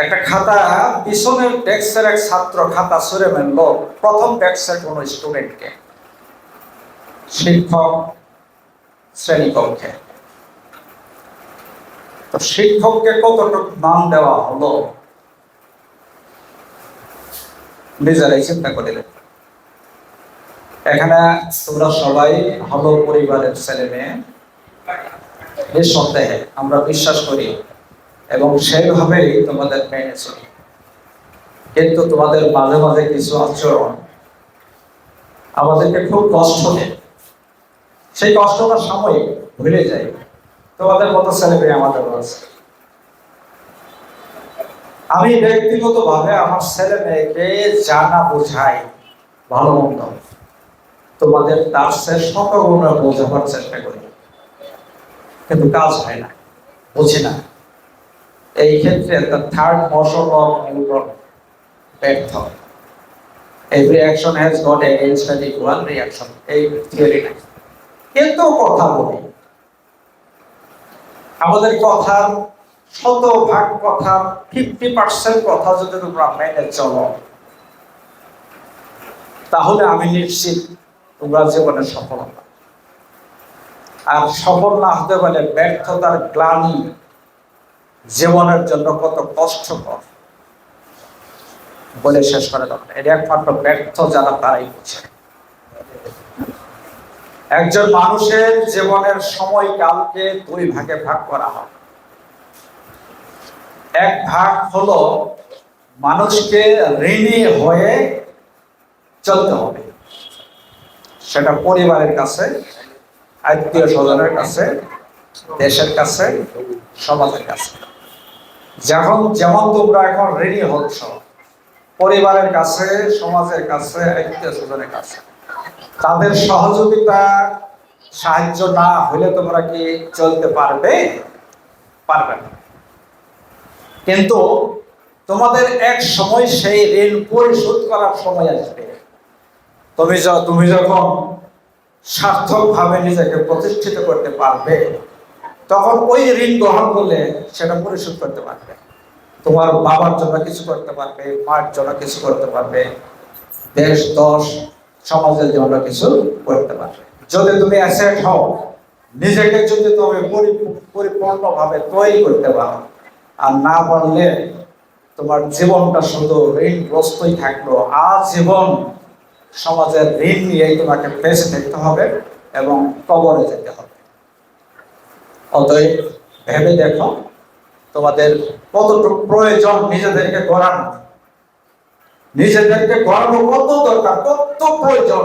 একটা খাতা পিছনের ডেস্কের এক ছাত্র খাতা সরে মেলল প্রথম ডেস্কের কোন স্টুডেন্টকে শিক্ষক শ্রেণীকক্ষে। তো শিক্ষককে কতটুকু মান দেওয়া হলো? নিজেরাই চিন্তা করে দেখো। এখানে তোমরা সবাই ভালো পরিবারের ছেলে মেয়ে নিঃসন্দেহে আমরা বিশ্বাস করি এবং সেইভাবেই তোমাদের মেনে চলি। কিন্তু তোমাদের মাঝে মাঝে কিছু আচরণ আমাদেরকে খুব কষ্ট দেয়। সেই কষ্টটা সাময়িক ভুলে যায়। তোমাদের মতো ছেলে মেয়ে আমাদের আছে। আমি ব্যক্তিগত ভাবে আমার ছেলে মেয়েকে জানা বোঝাই ভালো মন্দ। তোমাদের তার সে শতগুণে বোঝাবার চেষ্টা করি। কিন্তু কাজ হয় না, বুঝি না। এই ক্ষেত্রে the third motion of Newton ব্যর্থ। Every action has got against an equal reaction এই থিওরি নাই। কিন্তু কথা বলি। আমাদের কথার শত ভাগ কথা ফিফটি পার্সেন্ট কথা যদি তোমরা মেনে চলো, তাহলে আমি নিশ্চিত তোমরা জীবনে সফল আর সফল না হতে পারে ব্যর্থতার গ্লানি। জীবনের জন্য কত কষ্টকর। বলে শেষ করে দেবেন এটা একমাত্র ব্যর্থ যারা তারাই বুঝে। একজন মানুষের জীবনের সময়কালকে দুই ভাগে ভাগ করা হয়। এক ভাগ হলো মানুষকে ঋণী হয়ে চলতে হবে। সেটা পরিবারের কাছে, আত্মীয় স্বজনের কাছে, দেশের কাছে, সমাজের কাছে। যখন যেমন তোমরা এখন রেডি হচ্ছ, পরিবারের কাছে, সমাজের কাছে, আত্মীয় স্বজনের কাছে। তাদের সহযোগিতা, সাহায্য না হলে তোমরা কি চলতে পারবে? পারবে না। কিন্তু তোমাদের এক সময় সেই ঋণ পরিশোধ করার সময় আসবে। তুমি তুমি যখন সার্থকভাবে নিজেকে প্রতিষ্ঠিত করতে পারবে তখন ওই ঋণ গ্রহণ করলে সেটা পরিশোধ করতে পারবে। তোমার বাবার জন্য কিছু করতে পারবে, মার জন্য কিছু করতে পারবে, দেশ, দশ, সমাজের জন্য কিছু করতে পারবে। যদি তুমি অ্যাসেট হও, নিজেকে যদি তুমি পরি- পরিপূর্ণভাবে তৈরি করতে পারো, আর না পারলে তোমার জীবনটা শুধু ঋণগ্রস্তই থাকল, আজীবন সমাজের ঋণ নিয়েই তোমাকে বেঁচে থাকতে হবে এবং কবরে যেতে হবে। অতএব ভেবে দেখো তোমাদের কতটুকু প্রয়োজন নিজেদেরকে গড়ানো নিজেদেরকে গড়ানো কত দরকার কত প্রয়োজন?